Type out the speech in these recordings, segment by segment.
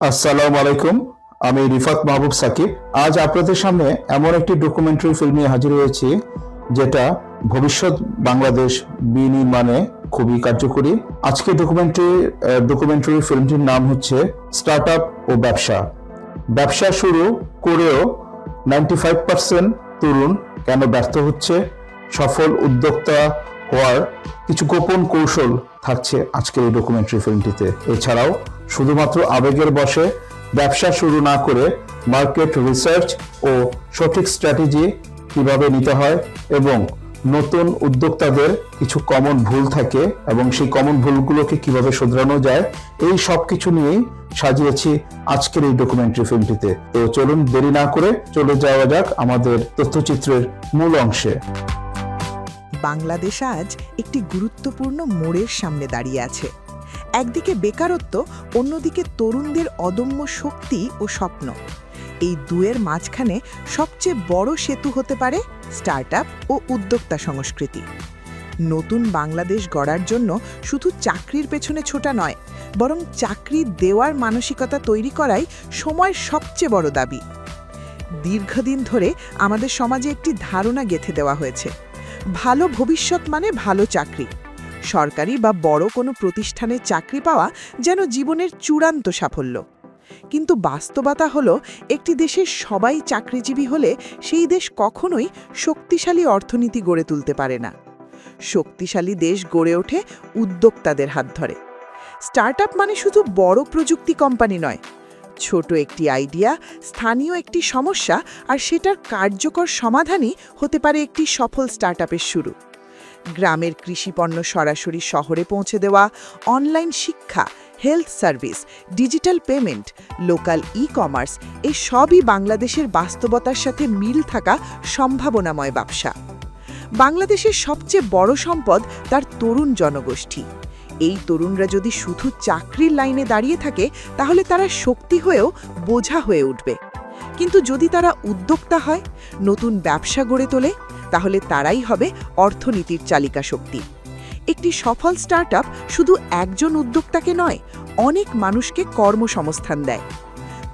আসসালামু আলাইকুম, আমি রিফাত মাহবুব সাকিব। আজ আপনাদের সামনে এমন একটি ডকুমেন্টারি ফিল্ম নিয়ে হাজির হয়েছি, যেটা ভবিষ্যৎ বাংলাদেশ বিনির্মাণে খুবই কার্যকরী। আজকে ডকুমেন্টারি ডকুমেন্টারি ফিল্মটির নাম হচ্ছে স্টার্ট ও ব্যবসা। ব্যবসা শুরু করেও নাইনটি ফাইভ পার্সেন্ট তরুণ কেন ব্যর্থ হচ্ছে? সফল উদ্যোক্তা হওয়ার কিছু গোপন কৌশল থাকছে আজকের এই ডকুমেন্টারি ফিল্মটিতে এছাড়াও শুধুমাত্র আবেগের বসে ব্যবসা শুরু না করে মার্কেট রিসার্চ ও সঠিক স্ট্র্যাটেজি কীভাবে নিতে হয় এবং নতুন উদ্যোক্তাদের কিছু কমন ভুল থাকে এবং সেই কমন ভুলগুলোকে কীভাবে শুধরানো যায়, এই সব কিছু নিয়েই সাজিয়েছি আজকের এই ডকুমেন্টারি ফিল্মটিতে তো চলুন দেরি না করে চলে যাওয়া যাক আমাদের তথ্যচিত্রের মূল অংশে। বাংলাদেশ আজ একটি গুরুত্বপূর্ণ মোড়ের সামনে দাঁড়িয়ে আছে। একদিকে বেকারত্ব, অন্যদিকে তরুণদের অদম্য শক্তি ও স্বপ্ন। এই দুয়ের মাঝখানে সবচেয়ে বড় সেতু হতে পারে স্টার্টআপ ও উদ্যোক্তা সংস্কৃতি। নতুন বাংলাদেশ গড়ার জন্য শুধু চাকরির পেছনে ছোটা নয়, বরং চাকরি দেওয়ার মানসিকতা তৈরি করাই সময়ের সবচেয়ে বড় দাবি। দীর্ঘদিন ধরে আমাদের সমাজে একটি ধারণা গেঁথে দেওয়া হয়েছে, ভালো ভবিষ্যৎ মানে ভালো চাকরি। সরকারি বা বড় কোনো প্রতিষ্ঠানে চাকরি পাওয়া যেন জীবনের চূড়ান্ত সাফল্য। কিন্তু বাস্তবতা হলো, একটি দেশের সবাই চাকরিজীবী হলে সেই দেশ কখনোই শক্তিশালী অর্থনীতি গড়ে তুলতে পারে না। শক্তিশালী দেশ গড়ে ওঠে উদ্যোক্তাদের হাত ধরে। স্টার্টআপ মানে শুধু বড় প্রযুক্তি কোম্পানি নয়। ছোট একটি আইডিয়া, স্থানীয় একটি সমস্যা আর সেটার কার্যকর সমাধানই হতে পারে একটি সফল স্টার্টআপের শুরু। গ্রামের কৃষিপণ্য সরাসরি শহরে পৌঁছে দেওয়া, অনলাইন শিক্ষা, health service, digital payment, local e commerce এই সবই বাংলাদেশের বাস্তবতার সাথে মিল থাকা সম্ভাবনাময় ব্যবসা। বাংলাদেশের সবচেয়ে বড় সম্পদ তার তরুণ জনগোষ্ঠী। এই তরুণরা যদি শুধু চাকরির লাইনে দাঁড়িয়ে থাকে, তাহলে তারা শক্তি হয়েও বোঝা হয়ে উঠবে। কিন্তু যদি তারা উদ্যোক্তা হয়, নতুন ব্যবসা গড়ে তোলে তাহলে তারাই হবে অর্থনীতির চালিকা শক্তি। একটি সফল স্টার্টআপ শুধু একজন উদ্যোক্তাকে নয়, অনেক মানুষকে কর্মসংস্থান দেয়।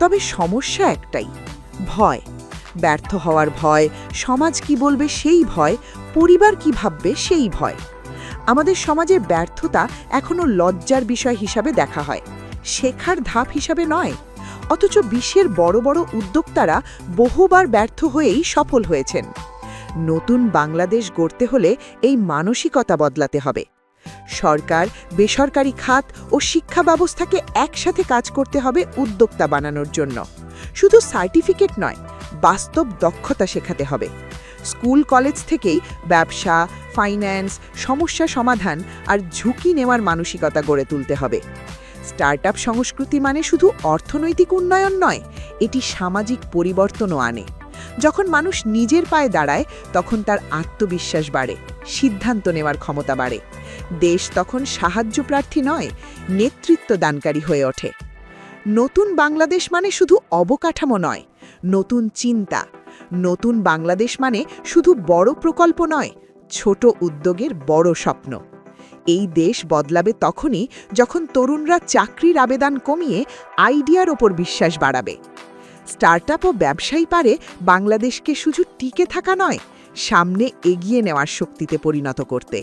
তবে সমস্যা একটাই, ভয়। ব্যর্থ হওয়ার ভয়, সমাজ কি বলবে সেই ভয়, পরিবার কি ভাববে সেই ভয়। আমাদের সমাজে ব্যর্থতা এখনও লজ্জার বিষয় হিসাবে দেখা হয়, শেখার ধাপ হিসাবে নয়। অথচ বিশ্বের বড় বড় উদ্যোক্তারা বহুবার ব্যর্থ হয়েই সফল হয়েছেন। নতুন বাংলাদেশ গড়তে হলে এই মানসিকতা বদলাতে হবে। সরকার, বেসরকারি খাত ও শিক্ষা ব্যবস্থাকে একসাথে কাজ করতে হবে উদ্যোক্তা বানানোর জন্য। শুধু সার্টিফিকেট নয়, বাস্তব দক্ষতা শেখাতে হবে। স্কুল, কলেজ থেকেই ব্যবসা, ফাইন্যান্স, সমস্যা সমাধান আর ঝুঁকি নেওয়ার মানসিকতা গড়ে তুলতে হবে। স্টার্টআপ সংস্কৃতি মানে শুধু অর্থনৈতিক উন্নয়ন নয়, এটি সামাজিক পরিবর্তনও আনে। যখন মানুষ নিজের পায়ে দাঁড়ায়, তখন তার আত্মবিশ্বাস বাড়ে, সিদ্ধান্ত নেওয়ার ক্ষমতা বাড়ে। দেশ তখন সাহায্য প্রার্থী নয়, নেতৃত্ব দানকারী হয়ে ওঠে। নতুন বাংলাদেশ মানে শুধু অবকাঠামো নয়, নতুন চিন্তা। নতুন বাংলাদেশ মানে শুধু বড় প্রকল্প নয়, ছোট উদ্যোগের বড় স্বপ্ন। এই দেশ বদলাবে তখনই যখন তরুণরা চাকরির আবেদন কমিয়ে আইডিয়ার ওপর বিশ্বাস বাড়াবে। স্টার্টআপ ও ব্যবসায়ী পারে বাংলাদেশকে শুধু টিকে থাকা নয়, সামনে এগিয়ে নেওয়ার শক্তিতে পরিণত করতে।